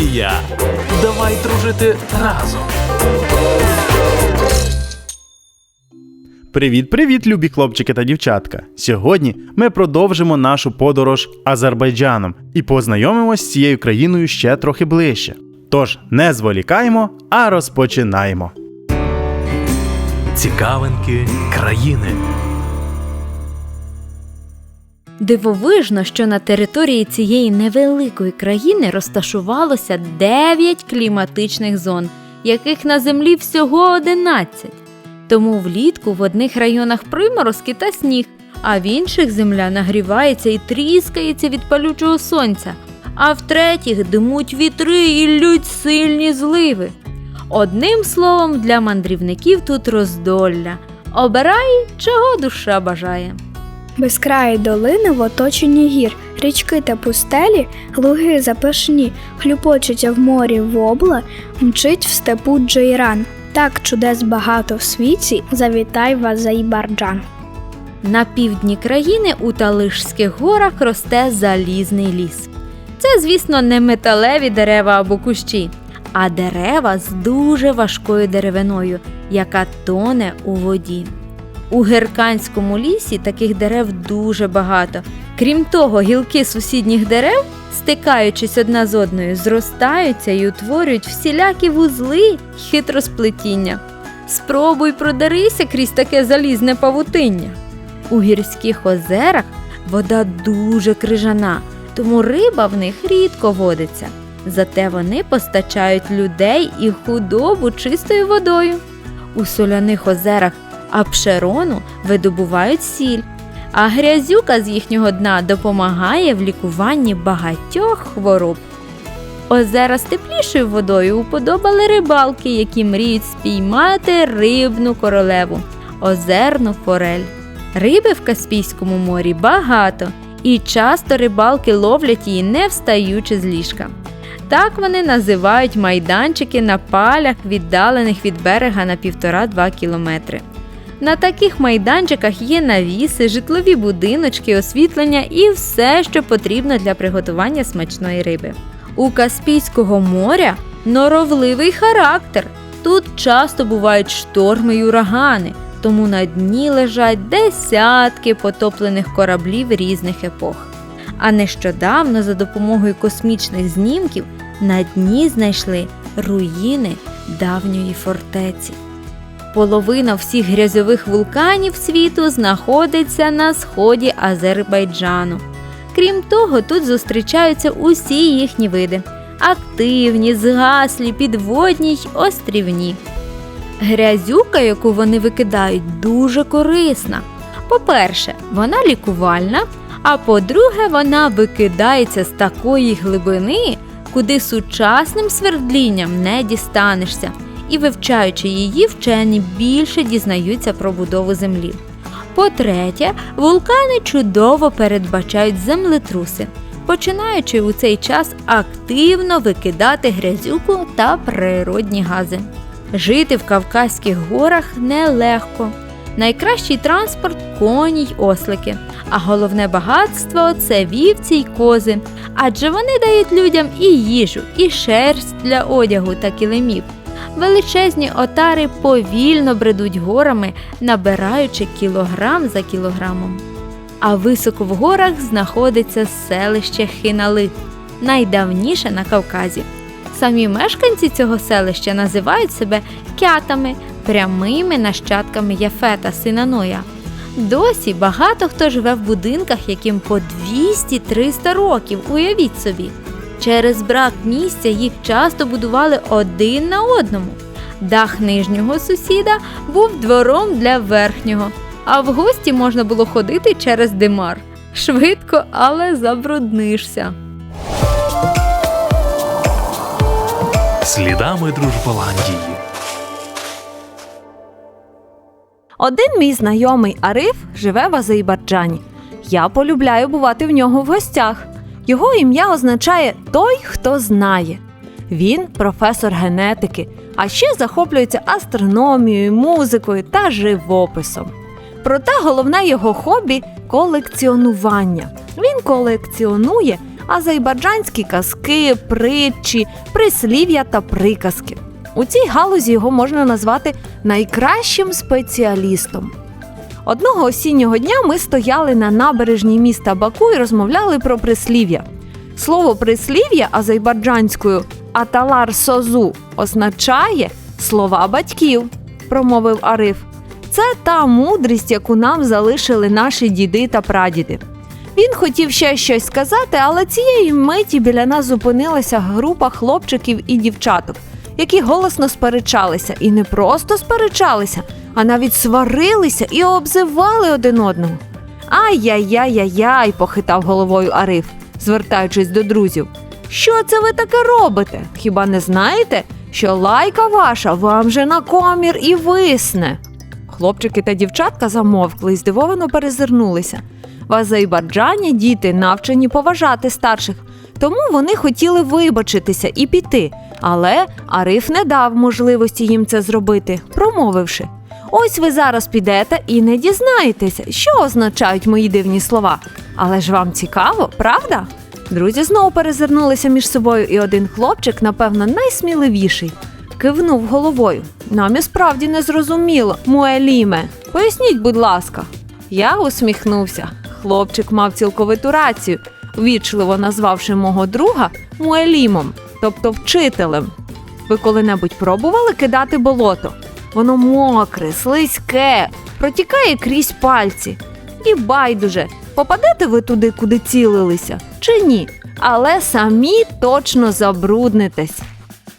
Голландія. Давай дружити разом. Привіт, привіт, любі хлопчики та дівчатка! Сьогодні ми продовжимо нашу подорож Азербайджаном і познайомимось з цією країною ще трохи ближче. Тож не зволікаємо, а розпочинаємо. Цікавинки країни. Дивовижно, що на території цієї невеликої країни розташувалося 9 кліматичних зон, яких на землі всього 11. Тому влітку в одних районах приморозки та сніг, а в інших земля нагрівається і тріскається від палючого сонця, а в третіх димуть вітри і лють сильні зливи. Одним словом, для мандрівників тут роздолля. Обирай, чого душа бажає. Безкраї долини в оточенні гір, річки та пустелі, луги запашні, хлюпочеться в морі вобла, мчить в степу джейран. Так чудес багато в світі, завітай в Азербайджан. На півдні країни у Талишських горах росте залізний ліс. Це, звісно, не металеві дерева або кущі, а дерева з дуже важкою деревиною, яка тоне у воді. У герканському лісі таких дерев дуже багато. Крім того, гілки сусідніх дерев, стикаючись одна з одною, зростаються і утворюють всілякі вузли й хитросплетіння. Спробуй продерися крізь таке залізне павутиння. У гірських озерах вода дуже крижана, тому риба в них рідко водиться. Зате вони постачають людей і худобу чистою водою. У соляних озерах Апшерону видобувають сіль, а грязюка з їхнього дна допомагає в лікуванні багатьох хвороб. Озера з теплішою водою уподобали рибалки, які мріють спіймати рибну королеву озерну форель. Риби в Каспійському морі багато, і часто рибалки ловлять її не встаючи з ліжка. Так вони називають майданчики на палях, віддалених від берега на півтора-два кілометри. На таких майданчиках є навіси, житлові будиночки, освітлення і все, що потрібно для приготування смачної риби. У Каспійського моря норовливий характер. Тут часто бувають шторми й урагани, тому на дні лежать десятки потоплених кораблів різних епох. А нещодавно за допомогою космічних знімків на дні знайшли руїни давньої фортеці. Половина всіх грязьових вулканів світу знаходиться на сході Азербайджану. Крім того, тут зустрічаються усі їхні види активні, згаслі, підводні й острівні. Грязюка, яку вони викидають, дуже корисна. По-перше, вона лікувальна, а по-друге, вона викидається з такої глибини, куди сучасним свердлінням не дістанешся, і вивчаючи її, вчені більше дізнаються про будову землі. По-третє, вулкани чудово передбачають землетруси, починаючи у цей час активно викидати грязюку та природні гази. Жити в Кавказьких горах нелегко. Найкращий транспорт коні й ослики, а головне багатство це вівці й кози, адже вони дають людям і їжу, і шерсть для одягу та килимів. Величезні отари повільно бредуть горами, набираючи кілограм за кілограмом. А високо в горах знаходиться селище Хинали, найдавніше на Кавказі. Самі мешканці цього селища називають себе кятами, прямими нащадками Яфета, сина Ноя. Досі багато хто живе в будинках, яким по 200-300 років, уявіть собі. Через брак місця їх часто будували один на одному. Дах нижнього сусіда був двором для верхнього, а в гості можна було ходити через димар. Швидко, але забруднишся. Слідами Дружболандії. Один мій знайомий Ариф живе в Азербайджані. Я полюбляю бувати в нього в гостях. Його ім'я означає той, хто знає. Він професор генетики, а ще захоплюється астрономією, музикою та живописом. Проте головне його хобі колекціонування. Він колекціонує азербайджанські казки, притчі, прислів'я та приказки. У цій галузі його можна назвати найкращим спеціалістом. Одного осіннього дня ми стояли на набережній міста Баку і розмовляли про прислів'я. Слово прислів'я азербайджанською аталар созу означає слова батьків, промовив Ариф. Це та мудрість, яку нам залишили наші діди та прадіди. Він хотів ще щось сказати, але цієї миті біля нас зупинилася група хлопчиків і дівчаток, які голосно сперечалися, і не просто сперечалися, а навіть сварилися і обзивали один одного. Ай-яй-яй-яй-яй, похитав головою Ариф, звертаючись до друзів. Що це ви таке робите? Хіба не знаєте, що лайка ваша вам же на комір і висне? Хлопчики та дівчатка замовкли і здивовано перезирнулися. В Азербайджані діти навчені поважати старших, тому вони хотіли вибачитися і піти. Але Ариф не дав можливості їм це зробити, промовивши: Ось ви зараз підете і не дізнаєтеся, що означають мої дивні слова. Але ж вам цікаво, правда? Друзі знову перезирнулися між собою, і один хлопчик, напевно, найсміливіший, кивнув головою. Нам і справді не зрозуміло, Муеліме. Поясніть, будь ласка. Я усміхнувся. Хлопчик мав цілковиту рацію, вічливо назвавши мого друга Муелімом, тобто вчителем. Ви коли-небудь пробували кидати болото? Воно мокре, слизьке, протікає крізь пальці. І байдуже, попадете ви туди, куди цілилися, чи ні? Але самі точно забруднитесь.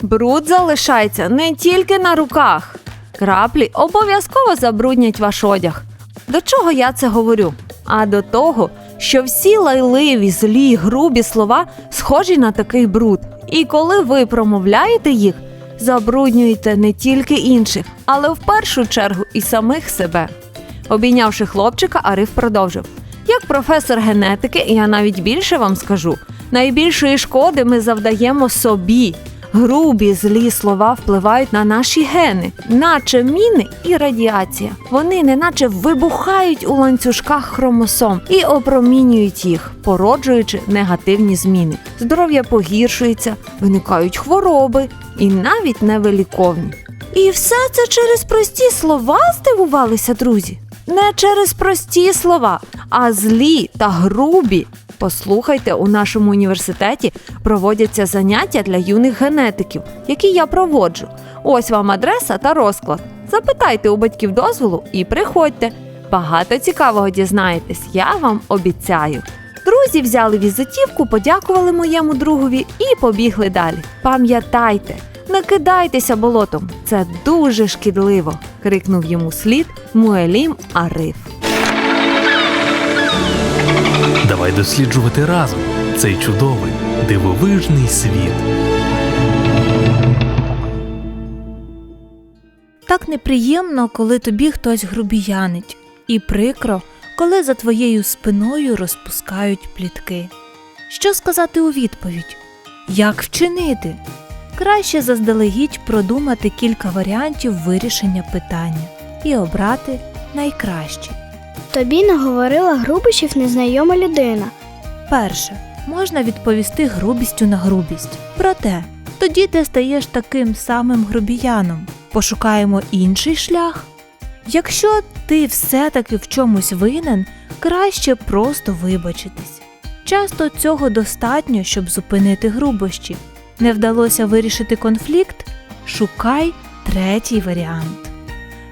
Бруд залишається не тільки на руках. Краплі обов'язково забруднять ваш одяг. До чого я це говорю? А до того, що всі лайливі, злі, грубі слова схожі на такий бруд. І коли ви промовляєте їх, забруднюєте не тільки інших, але в першу чергу і самих себе. Обійнявши хлопчика, Ариф продовжив. Як професор генетики, я навіть більше вам скажу: найбільшої шкоди ми завдаємо собі. Грубі злі слова впливають на наші гени, наче міни і радіація. Вони неначе вибухають у ланцюжках хромосом і опромінюють їх, породжуючи негативні зміни. Здоров'я погіршується, виникають хвороби і навіть невиліковні. І все це через прості слова здивувалися, друзі. Не через прості слова, а злі та грубі. Послухайте, у нашому університеті проводяться заняття для юних генетиків, які я проводжу. Ось вам адреса та розклад. Запитайте у батьків дозволу і приходьте. Багато цікавого дізнаєтесь, я вам обіцяю. Друзі взяли візитівку, подякували моєму другові і побігли далі. Пам'ятайте, не кидайтеся болотом, це дуже шкідливо, крикнув йому слід Муелім Ариф. Давай досліджувати разом цей чудовий, дивовижний світ. Так неприємно, коли тобі хтось грубіянить, і прикро, коли за твоєю спиною розпускають плітки. Що сказати у відповідь? Як вчинити? Краще заздалегідь продумати кілька варіантів вирішення питання і обрати найкращий. Тобі наговорила грубищів незнайома людина. Перше, можна відповісти грубістю на грубість. Проте, тоді ти стаєш таким самим грубіяном. Пошукаємо інший шлях. Якщо ти все-таки в чомусь винен, краще просто вибачитись. Часто цього достатньо, щоб зупинити грубощі. Не вдалося вирішити конфлікт? Шукай третій варіант.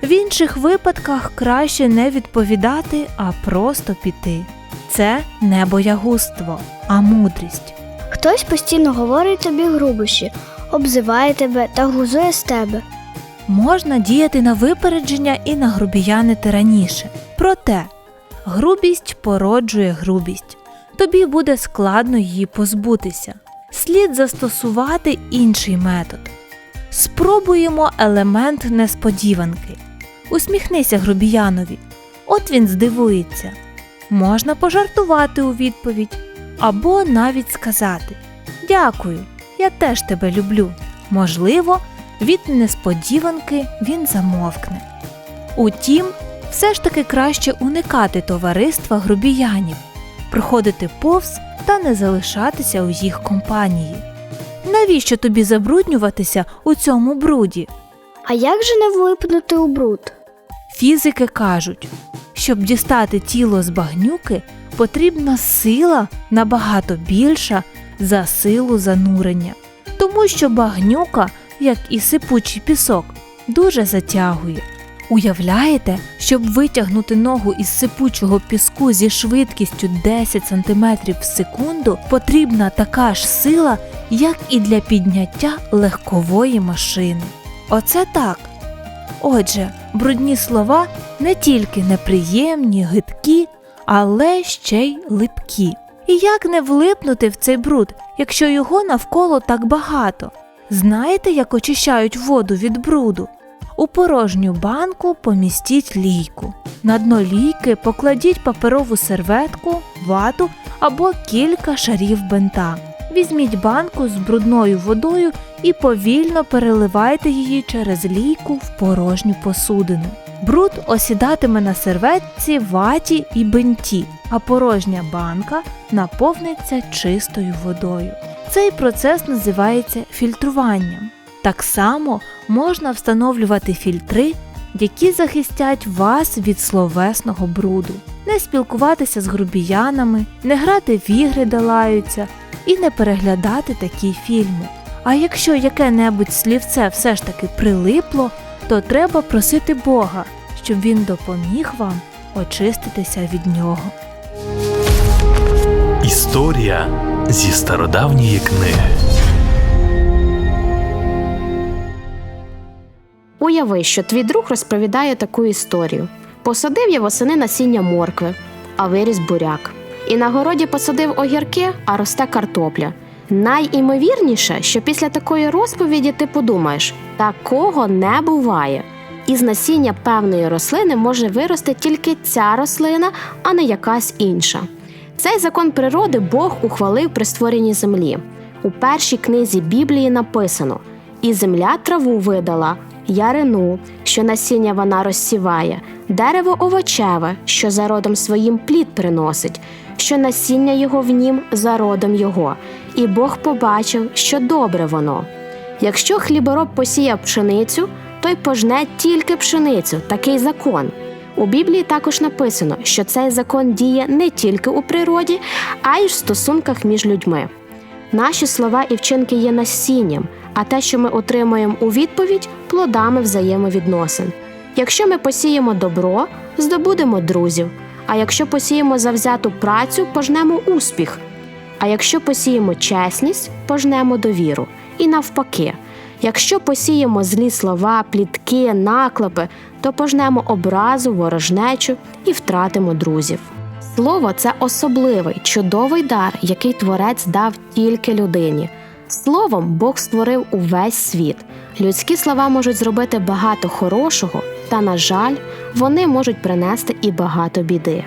В інших випадках краще не відповідати, а просто піти. Це не боягузтво, а мудрість. Хтось постійно говорить тобі грубощі, обзиває тебе та глузує з тебе. Можна діяти на випередження і нагрубіянити раніше. Проте грубість породжує грубість. Тобі буде складно її позбутися. Слід застосувати інший метод. Спробуємо елемент несподіванки. Усміхнися грубіянові. От він здивується. Можна пожартувати у відповідь або навіть сказати Дякую, я теж тебе люблю. Можливо, від несподіванки він замовкне. Утім, все ж таки краще уникати товариства грубіянів. проходити повз та не залишатися у їх компанії. Навіщо тобі забруднюватися у цьому бруді? А як же не влипнути у бруд? Фізики кажуть, щоб дістати тіло з багнюки, потрібна сила набагато більша за силу занурення, тому що багнюка, як і сипучий пісок, дуже затягує. Уявляєте, щоб витягнути ногу із сипучого піску зі швидкістю 10 см в секунду, потрібна така ж сила, як і для підняття легкової машини. Оце так. Отже, брудні слова не тільки неприємні, гидкі, але ще й липкі. І як не влипнути в цей бруд, якщо його навколо так багато? Знаєте, як очищають воду від бруду? У порожню банку помістіть лійку. На дно лійки покладіть паперову серветку, вату або кілька шарів бента. Візьміть банку з брудною водою і повільно переливайте її через лійку в порожню посудину. Бруд осідатиме на серветці, ваті і бенті, а порожня банка наповниться чистою водою. Цей процес називається фільтруванням. Так само можна встановлювати фільтри, які захистять вас від словесного бруду, не спілкуватися з грубіянами, не грати в ігри, де лаються, і не переглядати такі фільми. А якщо яке-небудь слівце все ж таки прилипло, то треба просити Бога, щоб він допоміг вам очиститися від нього. Історія зі стародавньої книги. Уяви, що твій друг розповідає таку історію. Посадив я восени насіння моркви, а виріс буряк. І на городі посадив огірки, а росте картопля. Найімовірніше, що після такої розповіді ти подумаєш, такого не буває. Із насіння певної рослини може вирости тільки ця рослина, а не якась інша. Цей закон природи Бог ухвалив при створенні землі. У першій книзі Біблії написано: І земля траву видала, ярину, що насіння вона розсіває, дерево овочеве, що за родом своїм плід приносить, що насіння його в нім за родом його. І Бог побачив, що добре воно. Якщо хлібороб посіяв пшеницю, той пожне тільки пшеницю, такий закон. У Біблії також написано, що цей закон діє не тільки у природі, а й в стосунках між людьми. Наші слова і вчинки є насінням, а те, що ми отримуємо у відповідь, плодами взаємовідносин. Якщо ми посіємо добро, здобудемо друзів. А якщо посіємо завзяту працю, пожнемо успіх. А якщо посіємо чесність, пожнемо довіру. І навпаки, якщо посіємо злі слова, плітки, наклепи, то пожнемо образу, ворожнечу і втратимо друзів. Слово це особливий, чудовий дар, який творець дав тільки людині. Словом Бог створив увесь світ. Людські слова можуть зробити багато хорошого, та, на жаль, вони можуть принести і багато біди.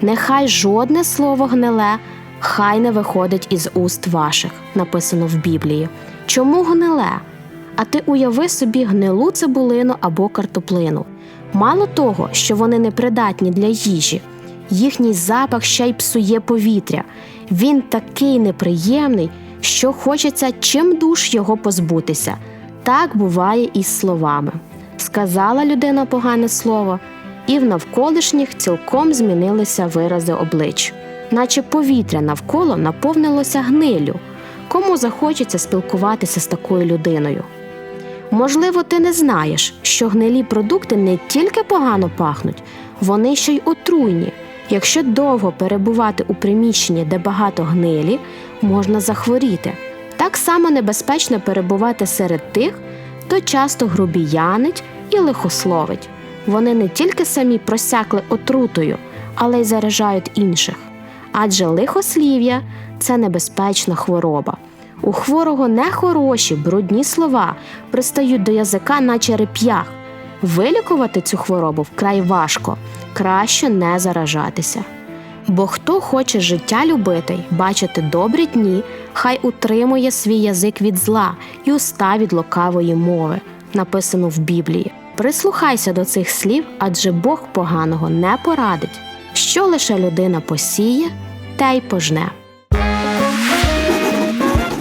Нехай жодне слово гниле, хай не виходить із уст ваших, написано в Біблії. Чому гниле? А ти уяви собі гнилу цибулину або картоплину. Мало того, що вони непридатні для їжі, їхній запах ще й псує повітря. Він такий неприємний, що хочеться чим душ його позбутися. Так буває і з словами. Сказала людина погане слово, і в навколишніх цілком змінилися вирази облич, наче повітря навколо наповнилося гнилю. Кому захочеться спілкуватися з такою людиною? Можливо, ти не знаєш, що гнилі продукти не тільки погано пахнуть, вони ще й отруйні. Якщо довго перебувати у приміщенні, де багато гнилі, можна захворіти. Так само небезпечно перебувати серед тих, хто часто грубіянить і лихословить. Вони не тільки самі просякли отрутою, але й заражають інших. Адже лихослів'я це небезпечна хвороба. У хворого нехороші, брудні слова пристають до язика, наче реп'ях. Вилікувати цю хворобу вкрай важко, краще не заражатися. Бо хто хоче життя любити й бачити добрі дні, хай утримує свій язик від зла і уста від лукавої мови, написано в Біблії. Прислухайся до цих слів, адже Бог поганого не порадить. Що лише людина посіє, те й пожне.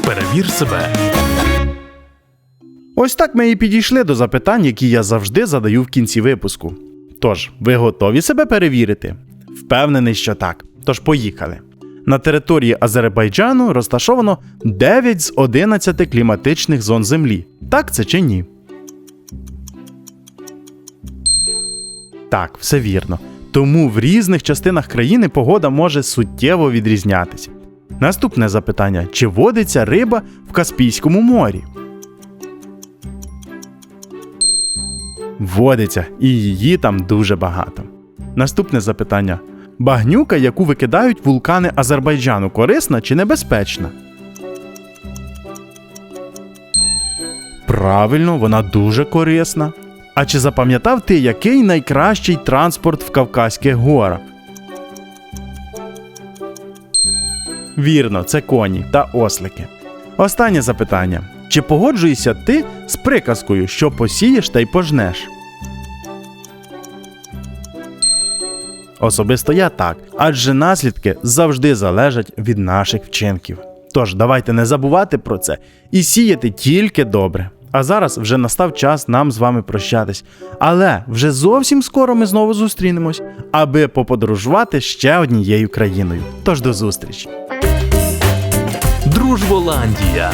Перевір себе. Ось так ми і підійшли до запитань, які я завжди задаю в кінці випуску. Тож, ви готові себе перевірити? Впевнений, що так. Тож поїхали. На території Азербайджану розташовано 9 з 11 кліматичних зон Землі. Так це чи ні? Так, все вірно. Тому в різних частинах країни погода може суттєво відрізнятися. Наступне запитання: чи водиться риба в Каспійському морі? Водиться, і її там дуже багато. Наступне запитання: багнюка, яку викидають вулкани Азербайджану, корисна чи небезпечна? Правильно, вона дуже корисна. А чи запам'ятав ти, який найкращий транспорт в Кавказьких горах? Вірно, це коні та ослики. Останнє запитання: чи погоджуєшся ти з приказкою, що посієш та й пожнеш? Особисто я так, адже наслідки завжди залежать від наших вчинків. Тож давайте не забувати про це і сіяти тільки добре. А зараз вже настав час нам з вами прощатись. Але вже зовсім скоро ми знову зустрінемось, аби поподорожувати ще однією країною. Тож до зустрічі! Дружболандія.